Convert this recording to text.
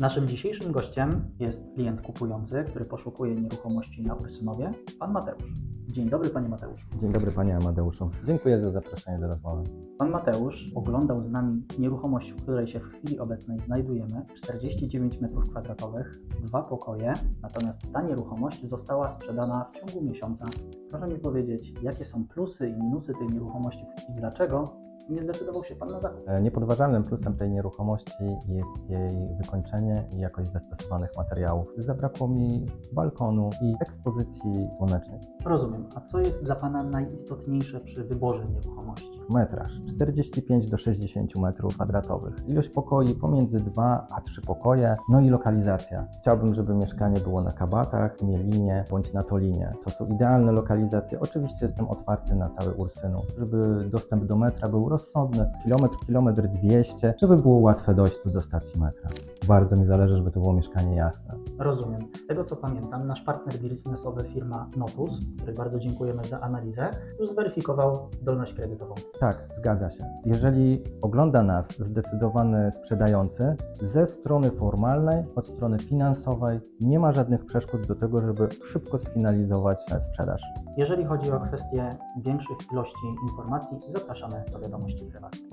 Naszym dzisiejszym gościem jest klient kupujący, który poszukuje nieruchomości na Ursynowie, pan Mateusz. Dzień dobry, panie Mateuszu. Dzień dobry Panie Amadeuszu. Dziękuję za zaproszenie do rozmowy. Pan Mateusz oglądał z nami nieruchomość, w której się w chwili obecnej znajdujemy. 49 m2, dwa pokoje, natomiast ta nieruchomość została sprzedana w ciągu miesiąca. Proszę mi powiedzieć, jakie są plusy i minusy tej nieruchomości i dlaczego nie zdecydował się pan na zakup? E, Niepodważalnym plusem tej nieruchomości jest jej wykończenie i jakość zastosowanych materiałów. Zabrakło mi balkonu i ekspozycji słonecznej. Rozumiem. A co jest dla pana najistotniejsze przy wyborze nieruchomości? Metraż 45 do 60 metrów kwadratowych. Ilość pokoi pomiędzy 2 a 3 pokoje. No i lokalizacja. Chciałbym, żeby mieszkanie było na Kabatach, Mielinie bądź na Tolinie. To są idealne lokalizacje. Oczywiście jestem otwarty na cały Ursynów, żeby dostęp do metra był rozsądny. Kilometr, kilometr 200, żeby było łatwe dojść tu do stacji metra. Bardzo mi zależy, żeby to było mieszkanie jasne. Rozumiem. Z tego co pamiętam, nasz partner biznesowy firma Notus, który bardzo dziękujemy za analizę, już zweryfikował zdolność kredytową. Tak, zgadza się. Jeżeli ogląda nas zdecydowany sprzedający, ze strony formalnej, od strony finansowej nie ma żadnych przeszkód do tego, żeby szybko sfinalizować sprzedaż. Jeżeli chodzi o kwestie większych ilości informacji, zapraszamy do wiadomości prywatnych.